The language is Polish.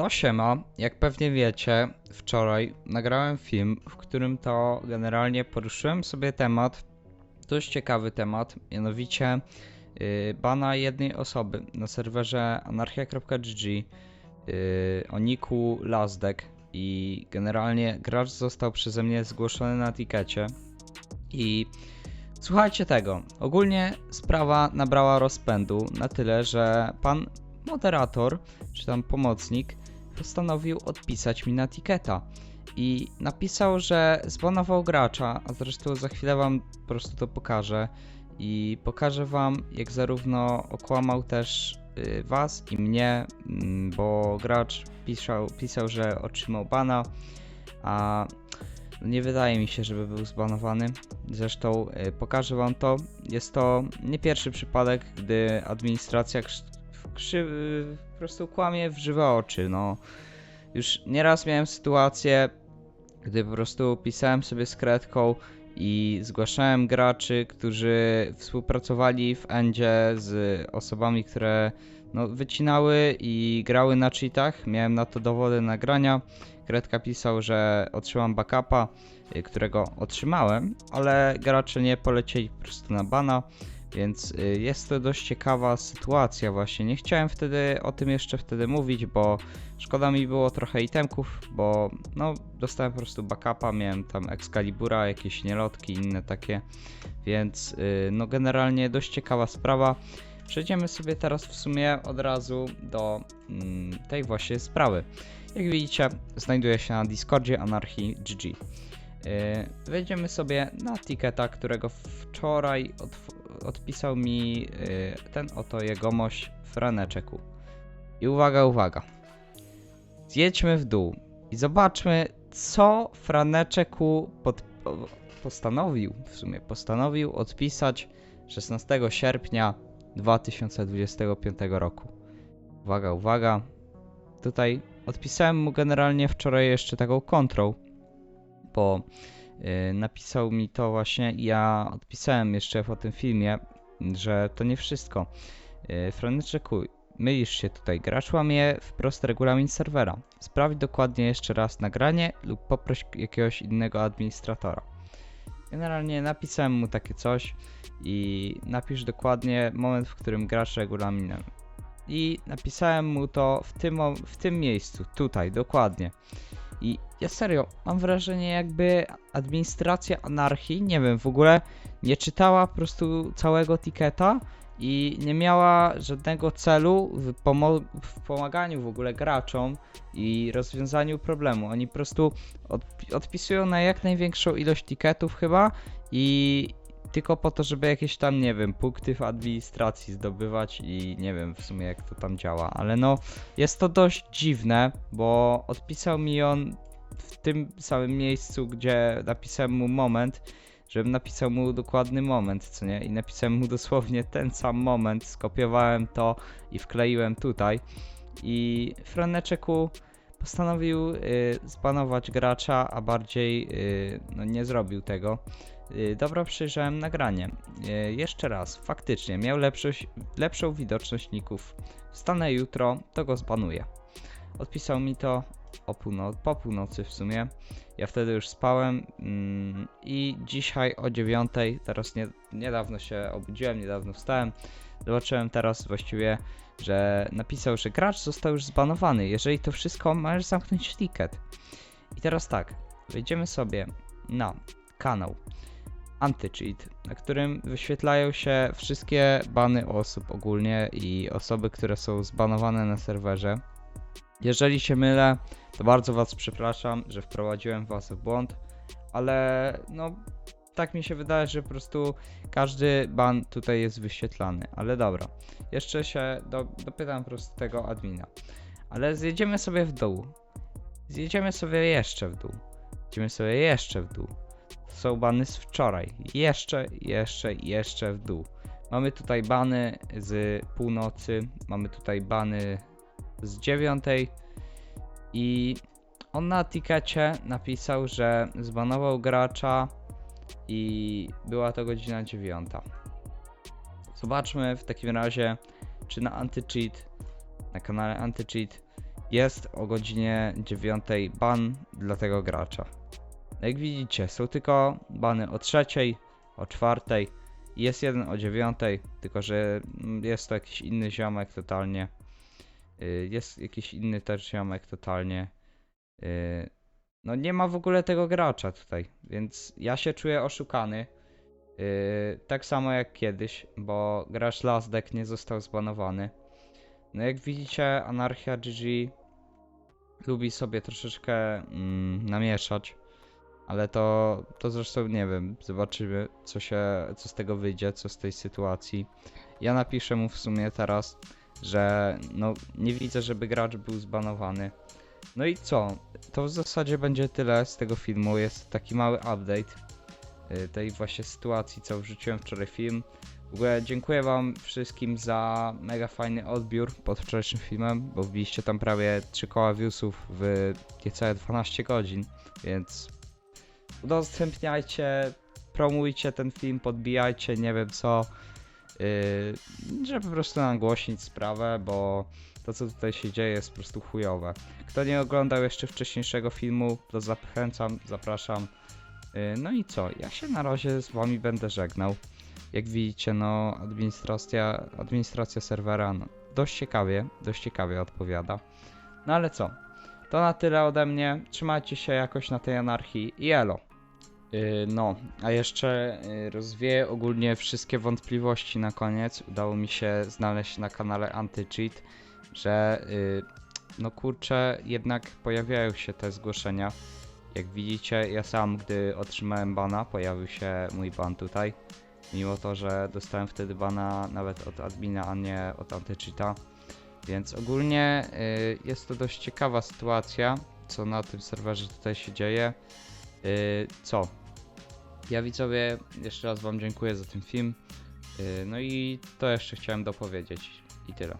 No siema, jak pewnie wiecie, wczoraj nagrałem film, w którym to generalnie poruszyłem sobie temat, dość ciekawy temat, mianowicie yy, bana jednej osoby na serwerze anarchia.gg yy, o niku Lazdek i generalnie gracz został przeze mnie zgłoszony na etykiecie i słuchajcie tego, ogólnie sprawa nabrała rozpędu na tyle, że pan moderator, czy tam pomocnik, postanowił odpisać mi na tiketa. I napisał, że zbanował gracza, a zresztą za chwilę wam po prostu to pokażę. I pokażę wam, jak zarówno okłamał też y, was i mnie, mm, bo gracz pisał, pisał, że otrzymał bana, a nie wydaje mi się, żeby był zbanowany. Zresztą y, pokażę wam to. Jest to nie pierwszy przypadek, gdy administracja po prostu kłamie w żywe oczy. No, już nieraz miałem sytuację, gdy po prostu pisałem sobie z kredką i zgłaszałem graczy, którzy współpracowali w endzie z osobami, które no, wycinały i grały na cheatach. Miałem na to dowody nagrania. Kredka pisał, że otrzymam backupa, y, którego otrzymałem, ale gracze nie polecieli po prostu na bana. Więc y, jest to dość ciekawa sytuacja właśnie. Nie chciałem wtedy o tym jeszcze wtedy mówić, bo szkoda mi było trochę itemków, bo no dostałem po prostu backupa, miałem tam Excalibura, jakieś nielotki, inne takie, więc y, no generalnie dość ciekawa sprawa. Przejdziemy sobie teraz w sumie od razu do mm, tej właśnie sprawy. Jak widzicie, znajduje się na Discordzie Anarchii GG. Yy, wejdziemy sobie na tiketa, którego wczoraj odpisał mi yy, ten oto jegomość Franeczeku. I uwaga, uwaga. Zjedźmy w dół i zobaczmy, co Franeczeku pod, po- postanowił, w sumie postanowił odpisać 16 sierpnia 2025 roku. Uwaga, uwaga. Tutaj odpisałem mu generalnie wczoraj jeszcze taką kontrą, bo yy, napisał mi to właśnie i ja odpisałem jeszcze po tym filmie, że to nie wszystko. Yy, Franyczeku, mylisz się tutaj. Gracz łamie wprost regulamin serwera. Sprawdź dokładnie jeszcze raz nagranie lub poproś jakiegoś innego administratora. Generalnie napisałem mu takie coś i napisz dokładnie moment, w którym grasz regulaminem. I napisałem mu to w tym, w tym miejscu, tutaj, dokładnie. I ja serio, mam wrażenie jakby administracja anarchii, nie wiem, w ogóle nie czytała po prostu całego tiketa i nie miała żadnego celu w, w pomaganiu w ogóle graczom i rozwiązaniu problemu. Oni po prostu odp- odpisują na jak największą ilość tiketów chyba i tylko po to, żeby jakieś tam, nie wiem, punkty w administracji zdobywać i nie wiem w sumie jak to tam działa, ale no jest to dość dziwne, bo odpisał mi on w tym samym miejscu, gdzie napisałem mu moment, żebym napisał mu dokładny moment, co nie? I napisałem mu dosłownie ten sam moment, skopiowałem to i wkleiłem tutaj. I Franeczeku postanowił y, zbanować gracza, a bardziej y, no, nie zrobił tego. Y, Dobra, przejrzałem nagranie. Y, Jeszcze raz, faktycznie miał lepszą widoczność ników. Wstanę jutro, to go zbanuję. Odpisał mi to o półno- po północy w sumie. Ja wtedy już spałem mm, i dzisiaj o 9, teraz nie, niedawno się obudziłem, niedawno wstałem. Zobaczyłem teraz właściwie, że napisał, że gracz został już zbanowany. Jeżeli to wszystko, możesz zamknąć ticket. I teraz tak, wejdziemy sobie na kanał Anti-Cheat, na którym wyświetlają się wszystkie bany osób ogólnie i osoby, które są zbanowane na serwerze. Jeżeli się mylę, to bardzo Was przepraszam, że wprowadziłem Was w błąd, ale no tak mi się wydaje, że po prostu każdy ban tutaj jest wyświetlany, ale dobra. Jeszcze się do, dopytam po prostu tego admina. Ale zjedziemy sobie w dół. Zjedziemy sobie jeszcze w dół. Zjedziemy sobie jeszcze w dół. To są bany z wczoraj. Jeszcze, jeszcze, jeszcze w dół. Mamy tutaj bany z północy, mamy tutaj bany z dziewiątej i on na tikecie napisał, że zbanował gracza i była to godzina dziewiąta. Zobaczmy w takim razie, czy na anti-cheat, na kanale anti-cheat jest o godzinie 9 ban dla tego gracza. No Jak widzicie, są tylko bany o trzeciej, o czwartej, jest jeden o dziewiątej, tylko że jest to jakiś inny ziomek totalnie. Y, Jest jakiś inny też ziomek totalnie. Y, No nie ma w ogóle tego gracza tutaj, więc ja się czuję oszukany. Y, Tak samo jak kiedyś, bo gracz Lasdek nie został zbanowany. No jak widzicie, Anarchia GG lubi sobie troszeczkę mm, namieszać, ale to, to zresztą nie wiem, zobaczymy co się, co z tego wyjdzie, co z tej sytuacji. Ja napiszę mu w sumie teraz, że no nie widzę, żeby gracz był zbanowany. No i co? To w zasadzie będzie tyle z tego filmu. Jest taki mały update y, tej właśnie sytuacji, co wrzuciłem wczoraj film. W ogóle dziękuję wam wszystkim za mega fajny odbiór pod wczorajszym filmem, bo wbiliście tam prawie 3 koła viewsów w niecałe 12 godzin, więc udostępniajcie, promujcie ten film, podbijajcie, nie wiem co, yy, żeby po prostu nagłośnić sprawę, bo to co tutaj się dzieje jest po prostu chujowe. Kto nie oglądał jeszcze wcześniejszego filmu, to zachęcam, zapraszam. Yy, No i co? Ja się na razie z wami będę żegnał. Jak widzicie, no administracja, administracja serwera no, dość ciekawie, dość ciekawie odpowiada. No ale co? To na tyle ode mnie. Trzymajcie się jakoś na tej anarchii i elo. Yy, no, a jeszcze yy, rozwieję ogólnie wszystkie wątpliwości na koniec. Udało mi się znaleźć na kanale Anti-Cheat, że yy, no kurczę, jednak pojawiają się te zgłoszenia. Jak widzicie, ja sam, gdy otrzymałem bana, pojawił się mój ban tutaj. Mimo to, że dostałem wtedy bana nawet od admina, a nie od Antycheata. Więc ogólnie y, jest to dość ciekawa sytuacja, co na tym serwerze tutaj się dzieje. Y, co? Ja widzowie, jeszcze raz wam dziękuję za ten film. Y, no i to jeszcze chciałem dopowiedzieć. I tyle.